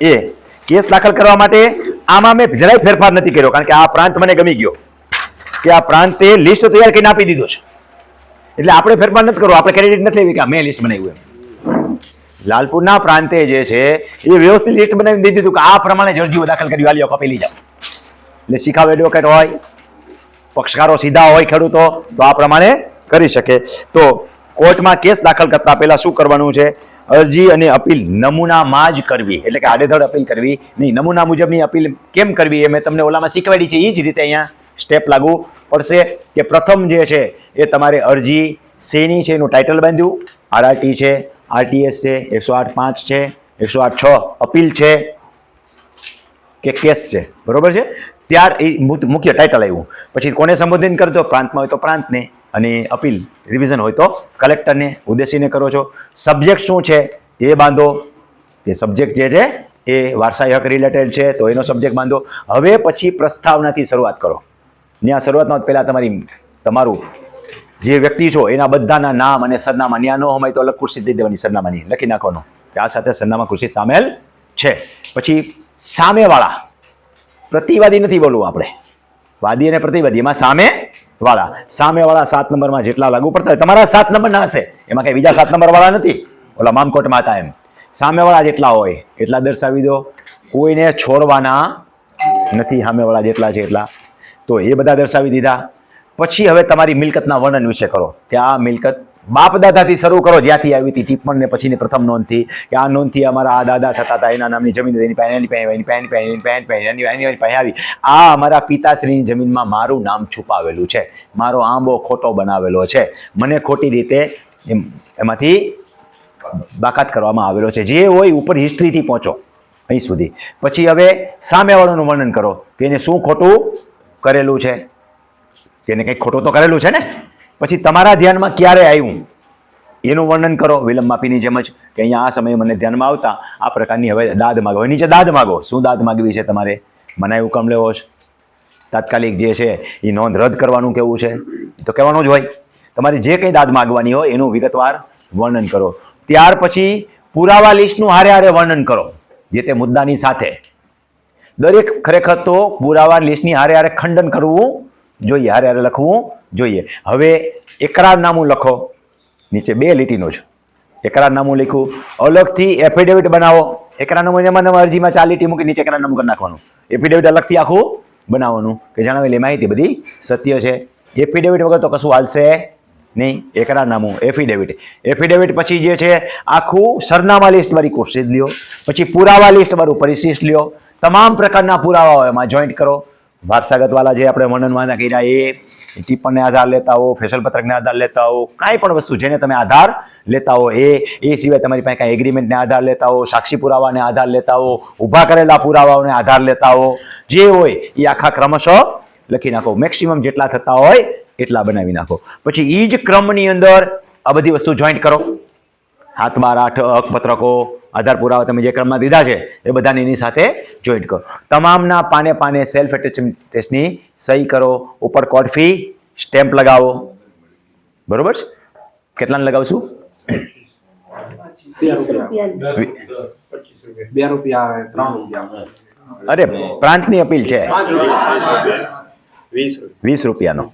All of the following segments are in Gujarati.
એ કેસ દાખલ કરવા માટે આમાં મેં જરાય ફેરફાર નથી કર્યો, કારણ કે આ પ્રાંત મને ગમી ગયો કે આ પ્રાંતે લિસ્ટ તૈયાર કરીને આપી દીધો છે. એટલે આપણે ફેરફાર નથી કરવો, આપણે ક્રેડિટ નથી લેવી કે મેં લિસ્ટ બનાવ્યું એમ. લાલપુરના પ્રાંતે જે છે, એ વ્યવસ્થિત લિસ્ટ બનાવી દીધી હતું કે આ પ્રમાણે જરજીઓ દાખલ કરી વાલીઓ કપી લઈ જાઓ એટલે શીખાવ એડવોકેટ હોય, પક્ષકારો સીધા હોય, ખેડૂતો, તો આ પ્રમાણે કરી શકે. તો કોર્ટમાં કેસ દાખલ કરતા પહેલા શું કરવાનું છે? અરજી અને અપીલ નમૂનામાં જ કરવી. એટલે કે આડેધડ અપીલ કરવી. નહીં, નમૂના મુજબની અપીલ કેમ કરવી એ મેં તમને ઓલામાં શીખવાડી છે. એ જ રીતે અહીંયા સ્ટેપ લાગુ પડશે કે પ્રથમ જે છે એ તમારે અરજી શેની છે? એનું ટાઇટલ બાંધ્યું. આરઆરટી છે આરટીએસ છે, એકસો આઠ પાંચ છે, એકસો આઠ છ અપીલ છે કે કેસ છે. બરોબર છે? ત્યાર એ મુખ્ય ટાઇટલ આવ્યું. પછી કોને સંબોધિત કરતો પ્રાંતમાં હોય તો પ્રાંતને. અને અપીલ રિવિઝન હોય તો કલેક્ટરને ઉદ્દેશીને કરો છો. સબ્જેક્ટ શું છે? એ બાંધો. એ સબ્જેક્ટ જે છે, એ વારસાઈ હક રિલેટેડ છે, તો એનો સબ્જેક્ટ બાંધો. હવે પછી પ્રસ્તાવનાથી શરૂઆત કરો. ત્યાં શરૂઆતમાં પહેલાં તમારી, તમારું જે વ્યક્તિ છો, એના બધાના નામ અને સરનામા ત્યાં ન હોય તો અલગ ખુરશી દઈ દેવાની સરનામાની, લખી નાખવાનું. કે આ સાથે સરનામા ખુરશી સામેલ છે. પછી સામેવાળા, પ્રતિવાદી નથી બોલવું આપણે. વાદી અને પ્રતિવાદી, એમાં સામે વાળા. સામેવાળા સાત નંબરમાં જેટલા લાગુ પડતા તમારા સાત નંબરના હશે. એમાં કઈ બીજા સાત નંબર વાળા નથી. ઓલા મામકોટમાં હતા એમ. સામેવાળા જેટલા હોય, એટલા દર્શાવી દો. કોઈને છોડવાના નથી સામેવાળા જેટલા છે એટલા. તો એ બધા દર્શાવી દીધા. પછી હવે તમારી મિલકતના વર્ણન વિશે કરો. કે આ મિલકત બાપ દાદાથી શરૂ કરો. જ્યાંથી આવી હતી ટીપણ ને પછીની પ્રથમ નોંધથી કે આ નોંધથી અમારા આ દાદા થતા હતા. એના નામની જમીન એની પાસે એની પાસે એની પાસે એની પાસે, એની એની એની પાસે આવી. આ અમારા પિતાશ્રીની જમીનમાં મારું નામ છુપાવેલું છે. મારો આંબો ખોટો બનાવેલો છે. મને ખોટી રીતે એમ, એમાંથી બાકાત કરવામાં આવેલો છે. જે હોય ઉપર હિસ્ટ્રીથી પહોંચો, અહીં સુધી. પછી હવે સામેવાળાનું વર્ણન કરો કે એને શું ખોટું કરેલું છે? કે એને કંઈક ખોટું તો કરેલું છે ને? પછી તમારા ધ્યાનમાં ક્યારે આવ્યું એનું વર્ણન કરો, વિલંબ માફીની જેમ જ કે અહીંયા આ સમયે મને ધ્યાનમાં આવતા આ પ્રકારની હવે દાદ માગો. હવે નીચે દાદ માગો. શું દાદ માગવી છે તમારે? મનાઈ હુકમ લેવો છે? તાત્કાલિક જે છે એ નોંધ રદ કરવાનું કેવું છે? તો કહેવાનું જ હોય. તમારી જે કંઈ દાદ માગવાની હોય એનું વિગતવાર વર્ણન કરો. ત્યાર પછી પુરાવા લિસ્ટનું હારે હારે વર્ણન કરો, જે તે મુદ્દાની સાથે. દરેક ખરેખર તો પુરાવા લિસ્ટની હારે હારે ખંડન કરવું જોઈએ. હારે હારે લખવું જોઈએ. હવે એકરારનામું લખો. નીચે બે લીટીનું જ એકરારનામું લખ્યું. અલગથી એફિડેવિટ બનાવો. એકરારનામું એમાં અરજીમાં ચાર લીટી મૂકી નીચે એકરારનામું કરી નાખવાનું. એફિડેવિટ અલગથી આખું બનાવવાનું. કે જણાવેલી માહિતી બધી સત્ય છે. એફિડેવિટ વગર તો કશું હાલશે નહીં. એકરારનામું એફિડેવિટ એફિડેવિટ પછી જે છે, આખું સરનામા લિસ્ટવાળી કોર્સિસ લ્યો. પછી પુરાવા લિસ્ટવાળું પરિશિષ્ટ લ્યો. તમામ પ્રકારના પુરાવાઓ એમાં જોઈન્ટ કરો. વારસાગતવાળા જે આપણે વર્ણનવાના કર્યા એ ટિપ્પણને આધાર લેતા હો ફેશલ પત્રકને આધાર લેતા હો, કાંઈ પણ વસ્તુ જેને તમે આધાર લેતા હો, એ એ સિવાય તમારી પાસે કાંઈ એગ્રીમેન્ટને આધાર લેતા હો, સાક્ષી પુરાવાને આધાર લેતા હો, ઊભા કરેલા પુરાવાઓને આધાર લેતા હો, જે હોય એ આખા ક્રમશઃ લખી નાખો. મેક્સિમમ જેટલા થતા હોય એટલા બનાવી નાખો. પછી એ જ ક્રમની અંદર આ બધી વસ્તુ જોઈન્ટ કરો. હાથ બાર આઠ હકપત્રકો આધાર પુરાવા તમે જે ક્રમમાં દીધા છે એ બધાને એની સાથે જોઈન્ટ કરો. તમામના પાને પાને સેલ્ફ ટેસ્ટની સહી કરો ઉપર કોડ ફી સ્ટેમ્પ લગાવો. બરોબર છે? કેટલાને લગાવશું? બે રૂપિયા બે રૂપિયા આવે ત્રણ રૂપિયા અરે પ્રાંતની અપીલ છે. વીસ વીસ રૂપિયાનો.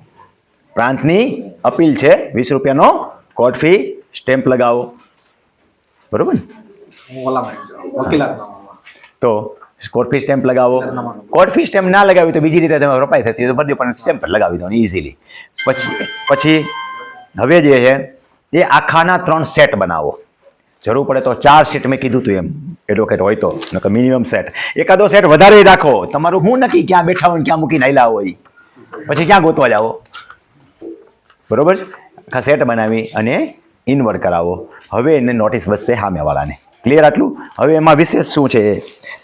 પ્રાંતની અપીલ છે વીસ રૂપિયાનો કોડ ફી સ્ટેમ્પ લગાવો. બરોબર. તો કોર્ટફી સ્ટેમ્પ લગાવો. કોર્ટફી સ્ટેમ્પ ના લગાવી તો બીજી રીતે તમે રપાઈ થતી તો ભરજો પણ સ્ટેમ્પ લગાવી દો ઇઝીલી પછી પછી હવે જે છે, એ આખાના ત્રણ સેટ બનાવો. જરૂર પડે તો ચાર સેટ મેં કીધું તું એમ. એડવોકેટ હોય તો મિનિમમ સેટ એકાદો સેટ વધારે રાખો. તમારું હું નક્કી ક્યાં બેઠા હોય ક્યાં મૂકીને આયલા હોય. પછી ક્યાં ગોતવા જાઓ. બરોબર છે? આખા સેટ બનાવી અને ઇનવર્ડ કરાવો. હવે એને નોટિસ વધશે સામેવાળાને ક્લિયર આટલું? હવે એમાં વિશેષ શું છે?